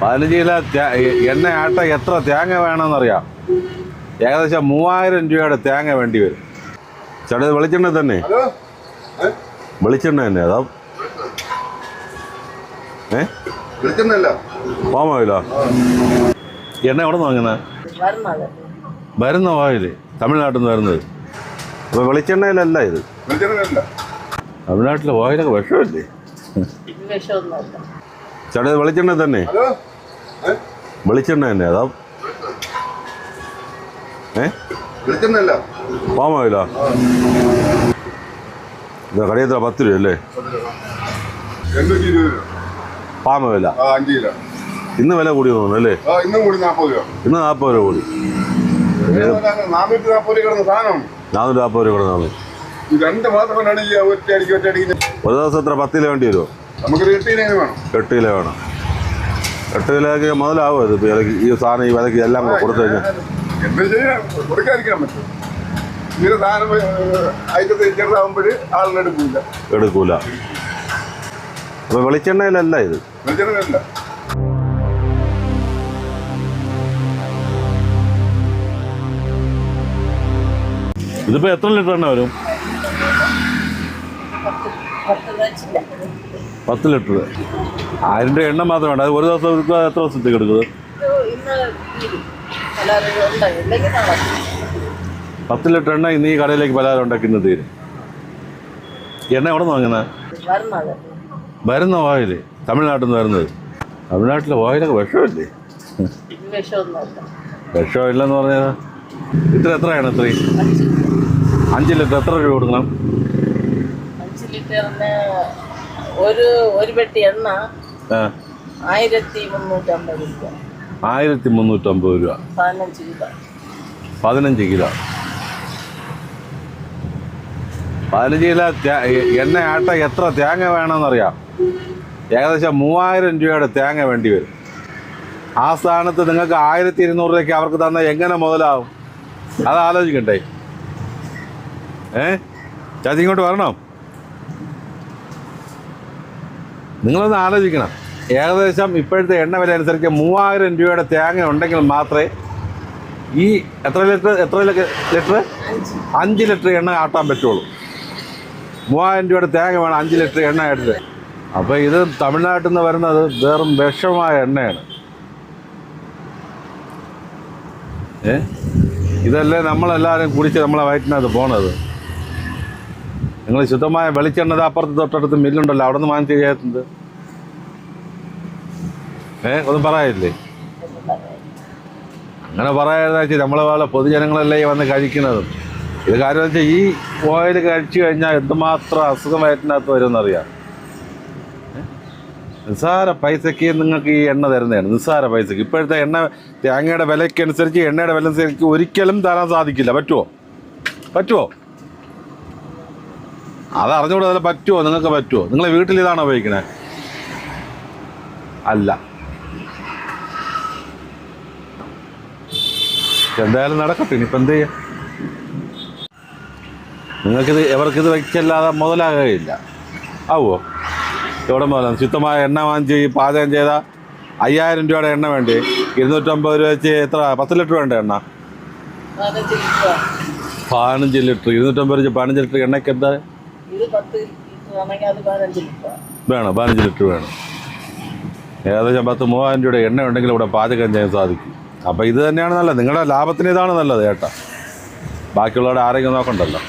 പതിനഞ്ച് കിലോ എണ്ണ ആട്ട എത്ര തേങ്ങ വേണമെന്നറിയാം? ഏകദേശം മൂവായിരം രൂപയുടെ തേങ്ങ വേണ്ടി വരും. ചേട്ടാ ഇത് വെളിച്ചെണ്ണ തന്നെ. ഹലോ? വെളിച്ചെണ്ണ തന്നെ അതാ? ഏ? പാമോയിലോ എണ്ണ എവിടെ നിന്ന് വാങ്ങുന്നത് വരുന്ന ഓയിൽ തമിഴ്നാട്ടിൽ നിന്ന് വരുന്നത്. അപ്പോൾ വെളിച്ചെണ്ണയിലല്ല ഇത്. തമിഴ്നാട്ടിലെ ഓയിലൊക്കെ വിഷമല്ലേ? ചേട്ടാ വെളിച്ചെണ്ണ തന്നെ? വെളിച്ചെണ്ണ തന്നെ അതാ ഏ? ഇത് കടയത്ര പത്ത് രൂപ അല്ലേ? കിലോ. ഇന്ന് വില കൂടി തോന്നുന്നു അല്ലേ? ഇന്നും നാൽപ്പത് രൂപ. കൂടി. നാനൂറ്റി നാൽപ്പത് രൂപ കിടന്ന ഒരു ദിവസം എത്ര? പത്ത് കിലോ വേണ്ടി വരുമോ? നമുക്ക് എട്ട് കിലോ വേണം. എട്ട് കിലോയ്ക്ക് മുതലാവും ഇത്. വിലക്ക് ഈ സാധനം ഈ വിലക്ക് എല്ലാം കൂടെ കൊടുത്തു കഴിഞ്ഞാൽ. എന്താ ചെയ്യാൻ കൊടുക്കാതിരിക്കാൻ പറ്റും. ഇങ്ങനെ സാധനം അതിന്റെ ചെറുതാകുമ്പോൾ ആളിനെടുക്കില്ല എടുക്കൂല. അപ്പോൾ വെളിച്ചെണ്ണയിലല്ല ഇത്. ഇതിപ്പോൾ എത്ര ലിറ്റർ എണ്ണ വരും? പത്ത് ലിറ്റർ ആയിരം രൂപ എണ്ണ മാത്രം വേണ്ട. ഒരു ദിവസം എത്ര ദിവസത്തേക്ക് എടുക്കുന്നത്? പത്ത് ലിറ്റർ എണ്ണ ഇന്ന് ഈ കടയിലേക്ക് പലഹാരം ഉണ്ടാക്കുന്ന തീരും. എണ്ണ എവിടെ നിന്ന് വാങ്ങുന്നത്? വരുന്ന ഓയിൽ തമിഴ്നാട്ടിൽ നിന്ന് വരുന്നത്. തമിഴ്നാട്ടിലെ ഓയിലൊക്കെ വിഷമില്ലേ? വിഷമില്ലെന്ന് പറഞ്ഞാൽ ഇത്ര എത്രയാണ് ഇത്രയും? അഞ്ച് ലിറ്റർ. എത്ര രൂപ കൊടുക്കണം? ലിറ്ററിന് ഒരു ഒരു പെട്ടി എണ്ണ ആയിരത്തി മുന്നൂറ്റമ്പത് രൂപ. ആയിരത്തി മുന്നൂറ്റമ്പത് രൂപ. പതിനഞ്ച് കിലോ. പതിനഞ്ച് കിലോ. പതിനഞ്ച് കിലോ എണ്ണ ആട്ട എത്ര തേങ്ങ വേണമെന്നറിയാം? ഏകദേശം മൂവായിരം രൂപയുടെ തേങ്ങ വേണ്ടി വരും. ആ സ്ഥാനത്ത് നിങ്ങൾക്ക് ആയിരത്തി ഇരുന്നൂറ് രൂപയ്ക്ക് അവർക്ക് തന്നാൽ എങ്ങനെ മുതലാവും? അത് ആലോചിക്കണ്ടേ? ഏ? ചാച്ചി ഇങ്ങോട്ട് വരണം? നിങ്ങളൊന്ന് ആലോചിക്കണം. ഏകദേശം ഇപ്പോഴത്തെ എണ്ണ വില അനുസരിച്ച് മൂവായിരം രൂപയുടെ തേങ്ങ ഉണ്ടെങ്കിൽ മാത്രമേ ഈ എത്ര ലിറ്റർ എത്ര ലിറ്റർ അഞ്ച് ലിറ്റർ എണ്ണ ആട്ടാൻ പറ്റുള്ളൂ. മൂവായിരം രൂപയുടെ തേങ്ങ വേണം അഞ്ച് ലിറ്റർ എണ്ണ ആയിട്ട്. അപ്പോൾ ഇത് തമിഴ്നാട്ടിൽ നിന്ന് വരുന്നത് വെറും വിഷമായ എണ്ണയാണ്. ഏ? ഇതല്ലേ നമ്മളെല്ലാവരും കുടിച്ച് നമ്മളെ വയറ്റിനകത്ത് പോണത്. നിങ്ങൾ ശുദ്ധമായ വെളിച്ചെണ്ണ അപ്പുറത്ത് തൊട്ടടുത്ത് മില്ലുണ്ടല്ലോ അവിടെ നിന്ന് വാങ്ങിച്ച് കയറ്റുന്നത്? ഏ ഒന്നും പറയില്ലേ അങ്ങനെ പറയാതെ നമ്മളെ പോലെ പൊതുജനങ്ങളല്ലേ വന്ന് കഴിക്കുന്നതും. ഇത് കാര്യം വെച്ചാൽ ഈ ഓയിൽ കഴിച്ചു കഴിഞ്ഞാൽ എന്തുമാത്രം അസുഖം വയറ്റിനകത്ത് വരുമെന്നറിയാം? നിസ്സാര പൈസയ്ക്ക് നിങ്ങൾക്ക് ഈ എണ്ണ തരുന്നതാണ് നിസ്സാര പൈസയ്ക്ക്. ഇപ്പോഴത്തെ എണ്ണ തേങ്ങയുടെ വിലയ്ക്കനുസരിച്ച് എണ്ണയുടെ വില അനുസരിച്ച് ഒരിക്കലും തരാൻ സാധിക്കില്ല. പറ്റുമോ പറ്റുമോ അത് അറിഞ്ഞുകൂടെ അതിൽ പറ്റുമോ നിങ്ങൾക്ക് പറ്റുമോ നിങ്ങൾ വീട്ടിൽ ഇതാണോ ഉപയോഗിക്കണേ? അല്ല. എന്തായാലും നടക്കട്ടെ ഇനിയിപ്പോൾ എന്ത് ചെയ്യാം? നിങ്ങൾക്കിത് എവർക്കിത് വെച്ചല്ലാതെ മുതലാകുകയില്ല. ആവുമോ എവിടെ മുതലാണ് ശുദ്ധമായ എണ്ണ വാങ്ങിച്ച് ഈ പാചകം ചെയ്ത അയ്യായിരം രൂപയുടെ എണ്ണ വേണ്ടി? ഇരുന്നൂറ്റമ്പത് രൂപ വെച്ച് എത്ര? പത്ത് ലിറ്റർ വേണ്ട എണ്ണ? പതിനഞ്ച് ലിറ്റർ. ഇരുന്നൂറ്റമ്പത് രൂപ പതിനഞ്ച് ലിറ്റർ എണ്ണയ്ക്ക് എന്താ? ലിറ്റർ ലിറ്റർ വേണം പതിനഞ്ച് ലിറ്റർ വേണം. ഏകദേശം പത്ത് മൂവായിരം രൂപയുടെ എണ്ണ ഉണ്ടെങ്കിൽ ഇവിടെ പാചകം ചെയ്യാൻ സാധിക്കും. അപ്പോൾ ഇത് തന്നെയാണ് നല്ലത്. നിങ്ങളുടെ ലാഭത്തിന് ഇതാണ് നല്ലത് ചേട്ടാ ബാക്കിയുള്ളവരുടെ ആരോഗ്യം നോക്കണ്ടല്ലോ.